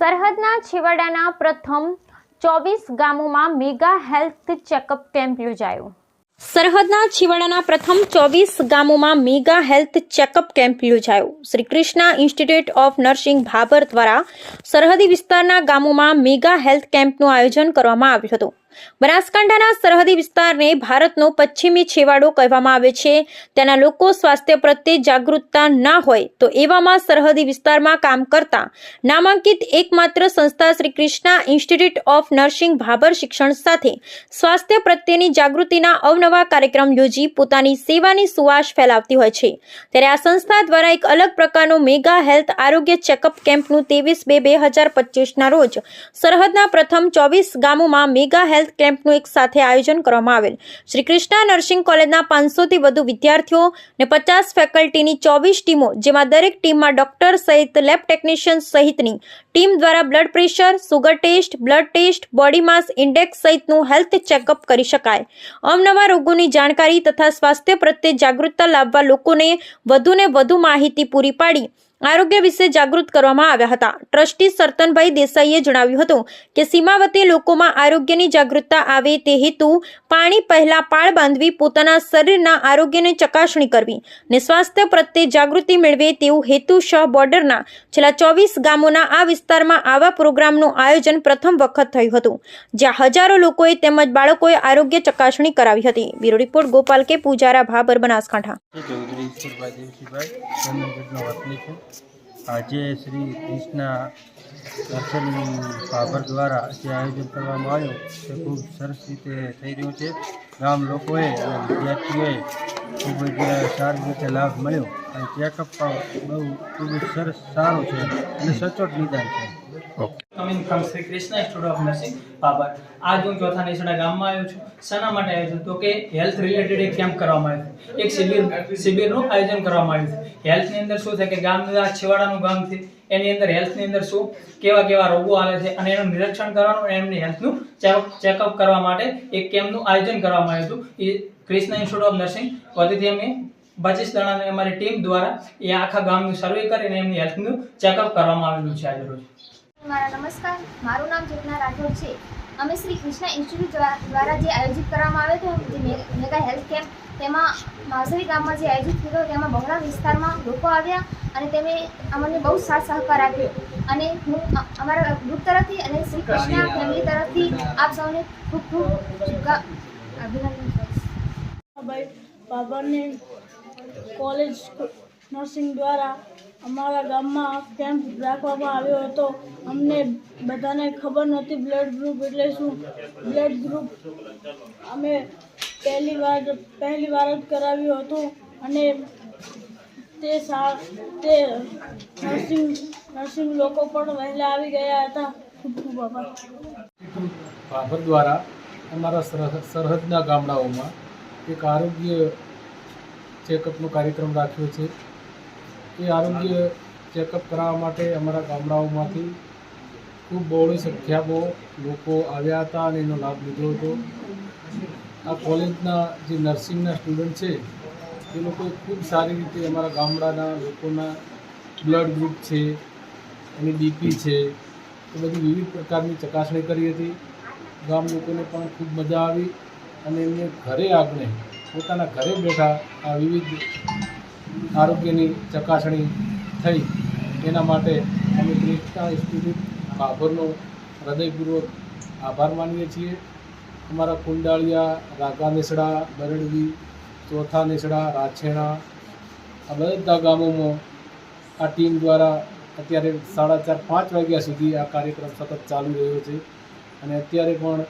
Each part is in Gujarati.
સરહદના છેવાડાના પ્રથમ ચોવીસ ગામોમાં મેગા હેલ્થ ચેકઅપ કેમ્પ યોજાયો. સરહદના છેવાડાના પ્રથમ ચોવીસ ગામોમાં મેગા હેલ્થ ચેકઅપ કેમ્પ યોજાયો. Shri Krishna institute of nursing Bhabhar દ્વારા સરહદી વિસ્તારના ગામોમાં મેગા હેલ્થ કેમ્પનું આયોજન કરવામાં આવ્યું હતું. બનાસકાંઠાના સરહદી વિસ્તારને ભારતનો પશ્ચિમી છેવાડો કહેવામાં આવે છે. તેના લોકો સ્વાસ્થ્ય પ્રત્યે જાગૃતતા ના હોય તો એવામાં સરહદી વિસ્તારમાં કામ કરતા નામાંકિત એકમાત્ર સંસ્થા Shri Krishna institute of nursing Bhabhar શિક્ષણ સાથે સ્વાસ્થ્ય પ્રત્યેની જાગૃતિના અવનવા કાર્યક્રમ યોજી પોતાની સેવાની સુવાસ ફેલાવતી હોય છે. ત્યારે આ સંસ્થા દ્વારા એક અલગ પ્રકારનો મેગા હેલ્થ આરોગ્ય ચેકઅપ કેમ્પનું ત્રેવીસ બે બે હજાર પચીસના રોજ સરહદના પ્રથમ ચોવીસ ગામોમાં મેગા હેલ્થ કેમ્પનું એક સાથે આયોજન કરવામાં આવેલ. શ્રી કૃષ્ણા નર્સિંગ કોલેજના પાંચસોથી વધુ વિદ્યાર્થીઓ અને પચાસ ફેકલ્ટીની ચોવીસ ટીમો, જેમાં દરેક ટીમમાં ડોક્ટર સહિત લેબ ટેકનિશિયન સહિતની ટીમ દ્વારા blood pressure, sugar test, blood test, body mass index સહિતનું health checkup કરી શકાય. અવનવા રોગોની જાણકારી તથા સ્વાસ્થ્ય પ્રત્યે જાગૃતતા લાવવા લોકોને વધુને વધુ માહિતી પૂરી પાડી. આરોગ્ય વિશે જાગૃત કરવામાં આવ્યા હતા. ટ્રસ્ટી સરતનભાઈ દેસાઈએ જણાવ્યું હતું કે સીમાવતી લોકોમાં આરોગ્યની જાગૃતતા આવે તે હેતુ પાણી પહેલા પાળ બાંધવી પોતાના શરીરના આરોગ્યની ચકાસણી કરવી ને સ્વાસ્થ્ય પ્રત્યે જાગૃતિ મેળવે તેવું હેતુ શહ બોર્ડરના છેલ્લા ચોવીસ ગામોના આ વિસ્તારમાં આવા પ્રોગ્રામનું આયોજન પ્રથમ વખત થયું હતું જ્યાં હજારો લોકોએ તેમજ બાળકોએ આરોગ્ય ચકાસણી કરાવી હતી. બ્યુરો રિપોર્ટ ગોપાલ કે પૂજારા ભાબર બનાસકાંઠા. આજે શ્રી કૃષ્ણ દર્શન ભાભર દ્વારા જે આયોજન કરવામાં આવ્યું, તે ખૂબ સરસ રીતે થઈ રહ્યું છે. ગામ લોકોએ અને વિદ્યાર્થીઓએ ખૂબ જ સારી રીતે લાભ મળ્યો. અને ચેકઅપ પણ બહુ ખૂબ જ સરસ સારું છે અને સચોટ નિદાન છે. Coming from Shri Krishna institute of nursing Bhabhar આજ હું ચોથા નિશાળા ગામમાં આવ્યો છું. શાના માટે આવ્યો છું? તો કે હેલ્થ રિલેટેડ એક કેમ્પ કરવામાં આવ્યો એક શિબિર, શિબિરનું આયોજન કરવામાં આવ્યું છે. હેલ્થની અંદર શું છે કે ગામનું છેવાડાનું ગામ છે, એની અંદર હેલ્થની અંદર શું, કેવા કેવા રોગો આવે છે અને એનું નિરીક્ષણ કરવાનું એમની હેલ્થનું ચેકઅપ કરવા માટે એક કેમ્પનું આયોજન કરવામાં આવ્યું હતું. એ કૃષ્ણ ઇન્સ્ટિટ્યૂટ ઓફ નર્સિંગ વતીથી અમે પચીસ જણાની અમારી ટીમ દ્વારા એ આખા ગામનું સર્વે કરીને એમની હેલ્થનું ચેકઅપ કરવામાં આવેલું છે આજે રોજ. મારા નમસ્કાર, મારું નામ ચેતના રાઠોડ છે. અમે શ્રી કૃષ્ણ ઇન્સ્ટિટ્યૂટ દ્વારા જે આયોજિત કરવામાં આવ્યો હતો, જે મેગા હેલ્થ કેમ્પ, તેમાં માસરી ગામમાં જે આયોજિત થયો તેમાં બહોળા વિસ્તારમાં લોકો આવ્યા અને તેમે અમને બહુ સાથ સહકાર આપ્યો. અને હું અમારા ગ્રુપ તરફથી અને શ્રી કૃષ્ણ ફેમિલી તરફથી આપ સૌને ખૂબ ખૂબ અભિનંદન ભાઈ કોલેજ નર્સિંગ દ્વારા અમારા ગામમાં કેમ્પ રાખવામાં આવ્યો હતો. અમને બધાને ખબર નહોતી બ્લડ ગ્રુપ એટલે શું? બ્લડ ગ્રુપ અમે પહેલી વાર પહેલી વાર જ કરાવ્યું હતું અને તે સા, તે નર્સિંગ નર્સિંગ લોકો પણ વહેલા આવી ગયા હતા. ખૂબ ખૂબ આભાર. ભાભર દ્વારા અમારા સરહદ, સરહદના ગામડાઓમાં એક આરોગ્ય ચેકઅપનો કાર્યક્રમ રાખ્યો છે. એ આરોગ્ય ચેકઅપ કરાવવા માટે અમારા ગામડાઓમાંથી ખૂબ બહોળી સંખ્યામાં લોકો આવ્યા હતા અને એનો લાભ લીધો હતો. આ કોલેજના જે નર્સિંગના સ્ટુડન્ટ છે, એ લોકોએ ખૂબ સારી રીતે અમારા ગામડાના લોકોના બ્લડ ગ્રુપ છે અને બીપી છે, એ બધી વિવિધ પ્રકારની ચકાસણી કરી હતી. ગામ લોકોને પણ ખૂબ મજા આવી અને એમને ઘરે આવીને પોતાના ઘરે બેઠા આ વિવિધ આરોગ્યની ચકાસણી થઈ. એના માટે અમે ક્રિષ્ના ઇન્સ્ટિટ્યૂટ ભાભરનો હૃદયપૂર્વક આભાર માનીએ છીએ. અમારા કુંડાળિયા રાગા નેસડા, બરડવી, ચોથા નેસડા રાછેણા આ બધા ગામોમાં આ ટીમ દ્વારા અત્યારે સાડા ચાર, પાંચ વાગ્યા સુધી આ કાર્યક્રમ સતત ચાલુ રહ્યો છે. અને અત્યારે પણ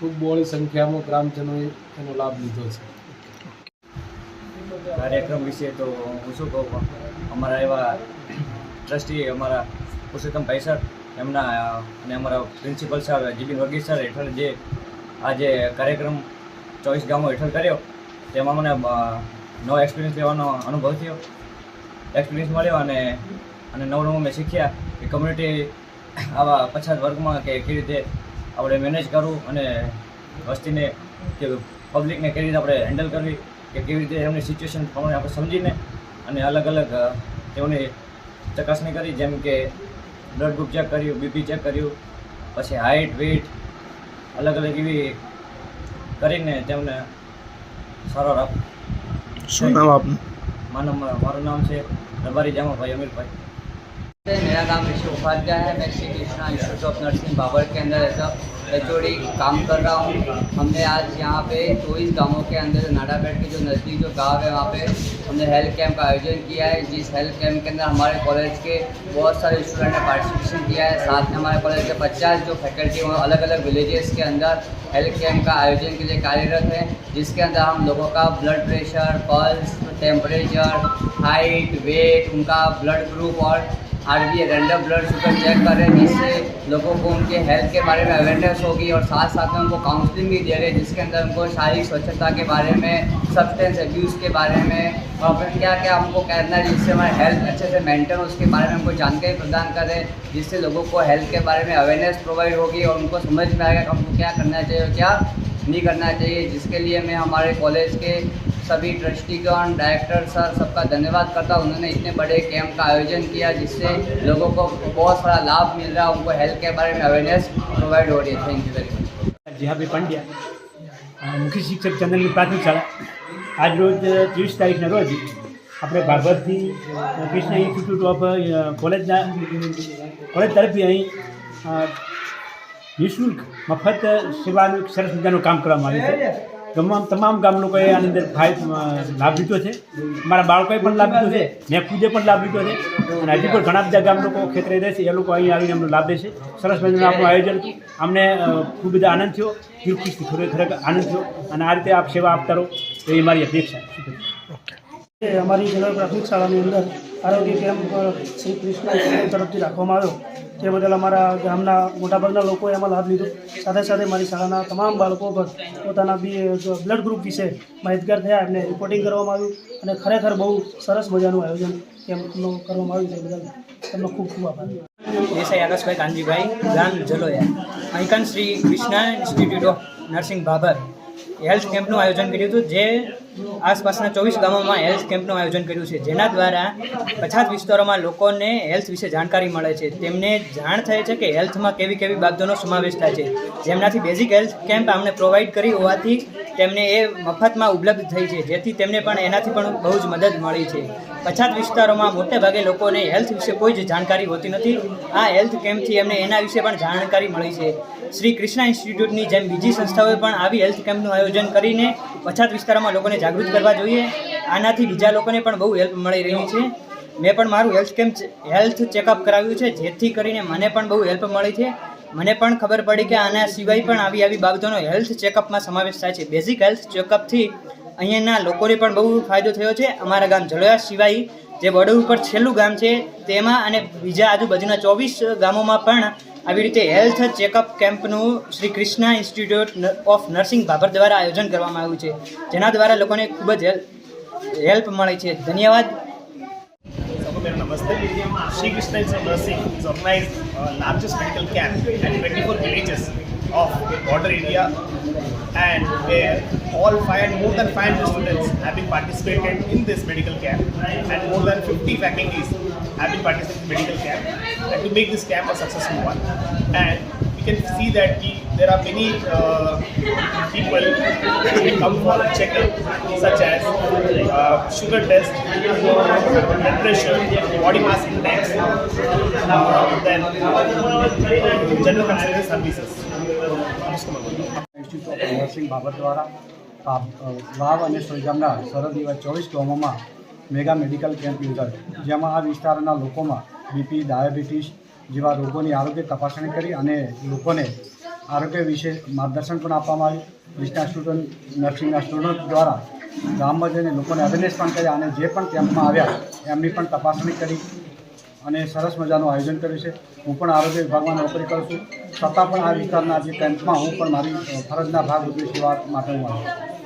ખૂબ બહોળી સંખ્યામાં ગ્રામજનોએ એનો લાભ લીધો છે. કાર્યક્રમ વિશે તો હું શું કહું અમારા એવા ટ્રસ્ટી અમારા પુરુષોત્તમ ભાઈ સર, એમના અને અમારા principal sir GB Vargi sir હેઠળ જે આ જે કાર્યક્રમ ચોવીસ ગામો હેઠળ કર્યો, તેમાં મને નવો એક્સપિરિયન્સ લેવાનો અનુભવ થયો. એક્સપિરિયન્સ મળ્યો અને અને નવું નવું મેં શીખ્યા કે કમ્યુનિટી આવા પછાત વર્ગમાં કે કેવી રીતે આપણે મેનેજ કરવું અને વસ્તીને કે પબ્લિકને કેવી રીતે આપણે હેન્ડલ કરવી. કે કેવી રીતે એમની સિચ્યુએશન પ્રમાણે આપણે સમજીને અને અલગ અલગ અ, તેઓની ચકાસણી કરી જેમ કે બ્લડ ગ્રુપ ચેક કર્યું બીપી ચેક કર્યું પછી હાઇટ વેઇટ અલગ અલગ એવી કરીને તેમને સારો રાખ શું નામ આપનું માનવ મારું નામ છે રબારી જામાભાઈ અમીરભાઈ मेरा नाम ऋषि उपाध्याय है मैं Shri Krishna institute of nursing Babar के अंदर एज एच काम कर रहा हूँ। हमने आज यहाँ पे चौबीस गाँवों के अंदर नाडाबेट के जो नज़दीक जो गाँव है, वहाँ पे हमने हेल्थ कैंप का आयोजन किया है। जिस हेल्थ कैंप के अंदर हमारे कॉलेज के बहुत सारे स्टूडेंट ने पार्टिसिपेशन किया है। साथ में हमारे कॉलेज के पचास जो फैकल्टी हैं अलग अलग विलेजेस के अंदर हेल्थ कैंप का आयोजन के लिए कार्यरत है। जिसके अंदर हम लोगों का blood pressure pulse temperature height weight उनका ब्लड ग्रुप और R B random blood sugar check कर जिससे लोगों को उनके हेल्थ के बारे में अवेयरनेस होगी और साथ साथ में उनको काउंसलिंग भी दे रहे जिसके अंदर उनको शारीरिक स्वच्छता के बारे में सब्सटेंस अब्यूज़ के बारे में और फिर क्या क्या हमको कहना है, जिससे हमारे हेल्थ अच्छे से मेंटेन हो, उसके बारे में हमको जानकारी प्रदान करें, जिससे लोगों को हेल्थ के बारे में अवेयरनेस प्रोवाइड होगी और उनको समझ में आएगा कि हमको क्या करना चाहिए और क्या नहीं करना चाहिए, जिसके लिए मैं हमारे कॉलेज के सभी ट्रस्टीगण डायरेक्टर सर सबका धन्यवाद करता हूँ उन्होंने इतने बड़े कैंप का आयोजन किया जिससे लोगों को बहुत सारा लाभ मिल रहा है उनको हेल्थ के बारे में अवेयरनेस प्रोवाइड हो रही है thank you very much Jehabhai Pandya અ, મુખ્ય શિક્ષક ચંદનગીરી પ્રાથમિક શાળા આજ રોજ ત્રીસ તારીખના રોજ આપણે ભાગવતથી અ, કૃષ્ણ ઇન્સ્ટિટ્યૂટ ઓફ અ, કોલેજના કોલેજ તરફથી અહીં અ, નિઃશુલ્ક મફત સેવાનું એક સરસ મજાનું કામ કરવામાં આવ્યું છે તમામ તમામ ગામ લોકોએ આની અંદર ભાઈ લાભ લીધો છે. મારા બાળકોએ પણ લાભ લીધો છે. મેં ખુદે પણ લાભ લીધો છે. અને હજી પણ ઘણા બધા ગામ લોકો ખેતરે રહેશે એ લોકો અહીં આવીને અમને લાભ લેશે સરસ મજાનું આપણું આયોજન અમને ખૂબ બધા આનંદ થયો. દિલખુશથી ખરેખર આનંદ થયો. અને આ રીતે આપ સેવા આપતા રહો. એ મારી અપેક્ષા છે. અમારી જનરલ પ્રાથમિક શાળાની અંદર આરોગ્ય કેમ્પ શ્રી કૃષ્ણ તરફથી રાખવામાં આવ્યો. તે બદલ અમારા ગામના મોટાભાગના લોકોએ એમાં લાભ લીધો. સાથે સાથે મારી શાળાના તમામ બાળકો પર પોતાના બી બ્લડ ગ્રુપ વિશે માહિતગાર થયા. એમને રિપોર્ટિંગ કરવામાં આવ્યું અને ખરેખર બહુ સરસ મજાનું આયોજન કેમ્પનું કરવામાં આવ્યું છે. બદલ તેમનો ખૂબ ખૂબ આભાર. દેસાઈ આકાશભાઈ કાનજીભાઈ ગામ Jaloya. અહીંકન Shri Krishna institute of nursing Bhabhar. Health કેમ્પનું આયોજન કર્યું હતું, જે આસપાસના ચોવીસ ગામોમાં હેલ્થ કેમ્પનું આયોજન કર્યું છે. જેના દ્વારા પછાત વિસ્તારોમાં લોકોને હેલ્થ વિશે જાણકારી મળે છે. તેમને જાણ થાય છે કે હેલ્થમાં કેવી કેવી બાબતોનો સમાવેશ થાય છે. જેમનાથી બેઝિક હેલ્થ કેમ્પ અમને પ્રોવાઈડ કરી હોવાથી તેમને એ મફતમાં ઉપલબ્ધ થઈ છે. જેથી તેમને પણ એનાથી પણ બહુ જ મદદ મળી છે. પછાત વિસ્તારોમાં મોટેભાગે લોકોને હેલ્થ વિશે કોઈ જ જાણકારી હોતી નથી. આ હેલ્થ કેમ્પથી એમને એના વિશે પણ જાણકારી મળી છે. શ્રી કૃષ્ણા ઇન્સ્ટિટ્યૂટની જેમ બીજી સંસ્થાઓએ પણ આવી હેલ્થ કેમ્પનું આયોજન કરીને પછાત વિસ્તારોમાં લોકોને જાગૃત કરવા જોઈએ. આનાથી બીજા લોકોને પણ બહુ હેલ્પ મળી રહી છે. મેં પણ મારું હેલ્થ કેમ્પ, હેલ્થ ચેકઅપ કરાવ્યું છે. જેથી કરીને મને પણ બહુ હેલ્પ મળી છે. મને પણ ખબર પડી કે આના સિવાય પણ આવી આવી બાબતોનો હેલ્થ ચેકઅપમાં સમાવેશ થાય છે. બેઝિક હેલ્થ ચેકઅપથી અહીંયાના લોકોને પણ બહુ ફાયદો થયો છે. અમારા ગામ જળોયા સિવાય જે બોર્ડર ઉપર છેલ્લું ગામ છે, તેમાં અને બીજા આજુબાજુના ચોવીસ ગામોમાં પણ આવી રીતે હેલ્થ ચેકઅપ કેમ્પનું Shri Krishna institute of nursing Bhabhar દ્વારા આયોજન કરવામાં આવ્યું છે. જેના દ્વારા લોકોને ખૂબ જ હેલ્પ મળે છે. ધન્યવાદ. Sir, Namaste. Shri Krishna is Mercy is organized a largest medical camp at 24 villages of border India and where all five, more than 500 students have been participated in this medical camp and more than 50 faculties have been participating in medical camp and to make this camp a successful one. And can see that the, there are many uh, people who come for a checkup such as uh, sugar test, blood pressure, body mass index, uh, then general consulting services. Institute of nursing બાબત દ્વારા વાવ અને સોયગામના સરહદ એવા ચોવીસ ગામોમાં મેગા મેડિકલ કેમ્પ યોજાયો જેમાં આ વિસ્તારના લોકોમાં બીપી ડાયાબિટીસ જેવા રોગોની આરોગ્ય તપાસણી કરી અને લોકોને આરોગ્ય વિશે માર્ગદર્શન પણ આપવામાં આવ્યું. કૃષ્ણા સ્ટુડન્ટ, નર્સિંગના સ્ટુડન્ટ દ્વારા ગામમાં જઈને લોકોને અવેરનેસ પણ કર્યા અને જે પણ કેમ્પમાં આવ્યા એમની પણ તપાસણી કરી અને સરસ મજાનું આયોજન કર્યું છે. હું પણ આરોગ્ય વિભાગમાં નોકરી કરું છું. છતાં પણ આ વિસ્તારના જે કેમ્પમાં હું પણ મારી ફરજના ભાગ રૂપે સેવા માટે હું આવ્યો